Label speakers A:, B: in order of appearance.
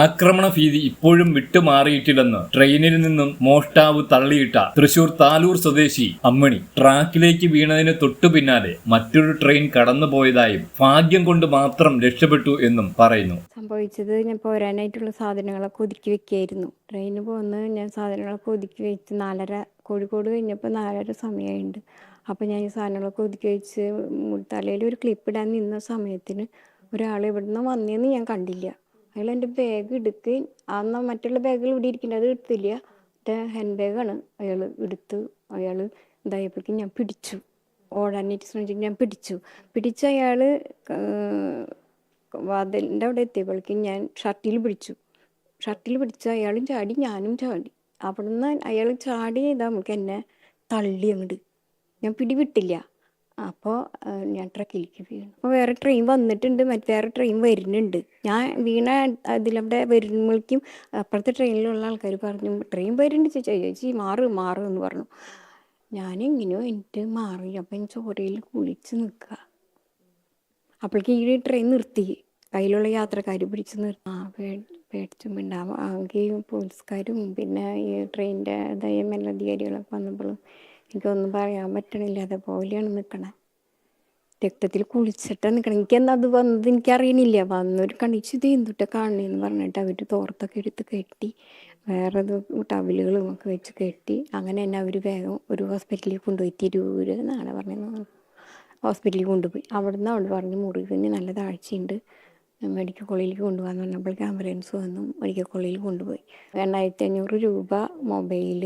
A: ആക്രമണ ഭീതി ഇപ്പോഴും വിട്ടുമാറിയിട്ടില്ലെന്ന് ട്രെയിനിൽ നിന്നും മോഷ്ടാവ് തള്ളിയിട്ട തൃശൂർ താലൂർ സ്വദേശി അമ്മണി. ട്രാക്കിലേക്ക് വീണതിന് തൊട്ടു പിന്നാലെ മറ്റൊരു ട്രെയിൻ കടന്നുപോയതായും ഭാഗ്യം കൊണ്ട് മാത്രം രക്ഷപ്പെട്ടു എന്നും പറയുന്നു.
B: സംഭവിച്ചത് ഞാൻ പോരാനായിട്ടുള്ള സാധനങ്ങളൊക്കെ ഒതുക്കി വെക്കുകയായിരുന്നു ട്രെയിന് പോകുന്ന ഞാൻ സാധനങ്ങളൊക്കെ ഒതുക്കി വെച്ച് നാലര കോഴിക്കോട് കഴിഞ്ഞപ്പോൾ നാലര സമയമുണ്ട് അപ്പോൾ ഞാൻ ഈ സാധനങ്ങളൊക്കെ ഒതുക്കി വെച്ച് തലയിൽ ഒരു ക്ലിപ്പ് ഇടാൻ നിന്ന സമയത്തിന് ഒരാൾ ഇവിടുന്ന് വന്നേന്ന് ഞാൻ കണ്ടില്ല. അയാൾ എന്റെ ബാഗ് എടുക്ക് അന്ന് മറ്റുള്ള ബാഗുകൾ ഇവിടെ ഇരിക്കുന്നത് അത് എടുത്തില്ല. മറ്റേ ഹാൻഡ് ബാഗാണ് അയാൾ എടുത്ത് അയാൾ ഇതായപ്പോഴേക്കും ഞാൻ പിടിച്ചു. ഓടാനായിട്ട് ശ്രമിച്ചു ഞാൻ പിടിച്ചു. പിടിച്ച അയാൾ വാതിലിന്റെ അവിടെ എത്തിയപ്പോഴേക്കും ഞാൻ ഷർട്ടിൽ പിടിച്ചു. ഷർട്ടിൽ പിടിച്ച അയാളും ചാടി ഞാനും ചാടി. അവിടുന്ന് അയാൾ ചാടി ചെയ്താൽ നമുക്ക് എന്നെ തള്ളി അങ്ങോട്ട് ഞാൻ പിടിവിട്ടില്ല. അപ്പോൾ ഞാൻ ട്രക്കിലേക്ക് വീണു. അപ്പോൾ വേറെ ട്രെയിൻ വന്നിട്ടുണ്ട്. മറ്റേ വേറെ ട്രെയിൻ വരുന്നുണ്ട്. ഞാൻ വീണ അതിലവിടെ വരുമ്പോഴേക്കും അപ്പുറത്തെ ട്രെയിനിലുള്ള ആൾക്കാർ പറഞ്ഞു ട്രെയിൻ വരുന്നുണ്ട് ചേച്ചി. ചേച്ചി മാറ് മാറ് എന്ന് പറഞ്ഞു. ഞാനെങ്ങനെയോ എനിക്ക് മാറി. അപ്പം ഞാൻ ചോരയിൽ കുളിച്ച് നിൽക്കുക അപ്പോഴേക്കും ഈ ട്രെയിൻ നിർത്തി. കയ്യിലുള്ള യാത്രക്കാർ പിടിച്ച് നിർത്തി ആ പേടിച്ചും ഉണ്ടാവും ആകെ പോലീസുകാരും പിന്നെ ഈ ട്രെയിനിന്റെ ഇതായ മേലധികാരികളൊക്കെ വന്നപ്പോഴും എനിക്കൊന്നും പറയാൻ പറ്റണില്ല. അതേപോലെയാണ് നിൽക്കണേ രക്തത്തിൽ കുളിച്ചിട്ടാണ് നിൽക്കണം എനിക്കെന്നാ അത് വന്നത് എനിക്കറിയണില്ല. വന്നൊരു കണിച്ച് ഇത് കാണണെന്ന് പറഞ്ഞിട്ട് അവർ തോർത്തൊക്കെ എടുത്ത് കെട്ടി വേറെ ടവലുകളും ഒക്കെ വെച്ച് കെട്ടി അങ്ങനെ തന്നെ അവർ വേഗം ഒരു ഹോസ്പിറ്റലിൽ കൊണ്ടുപോയി. തിരൂര് എന്നാണ് പറഞ്ഞത്. ഹോസ്പിറ്റലിൽ കൊണ്ടുപോയി. അവിടുന്ന് അവൾ പറഞ്ഞു മുറിവിന് നല്ല താഴ്ചയുണ്ട് മെഡിക്കൽ കോളേജിലേക്ക് കൊണ്ടുപോകാന്ന് പറഞ്ഞപ്പോഴേക്ക് ആംബുലൻസ് വന്നു. മെഡിക്കൽ കോളേജിൽ കൊണ്ടുപോയി. രണ്ടായിരത്തി അഞ്ഞൂറ് രൂപ മൊബൈൽ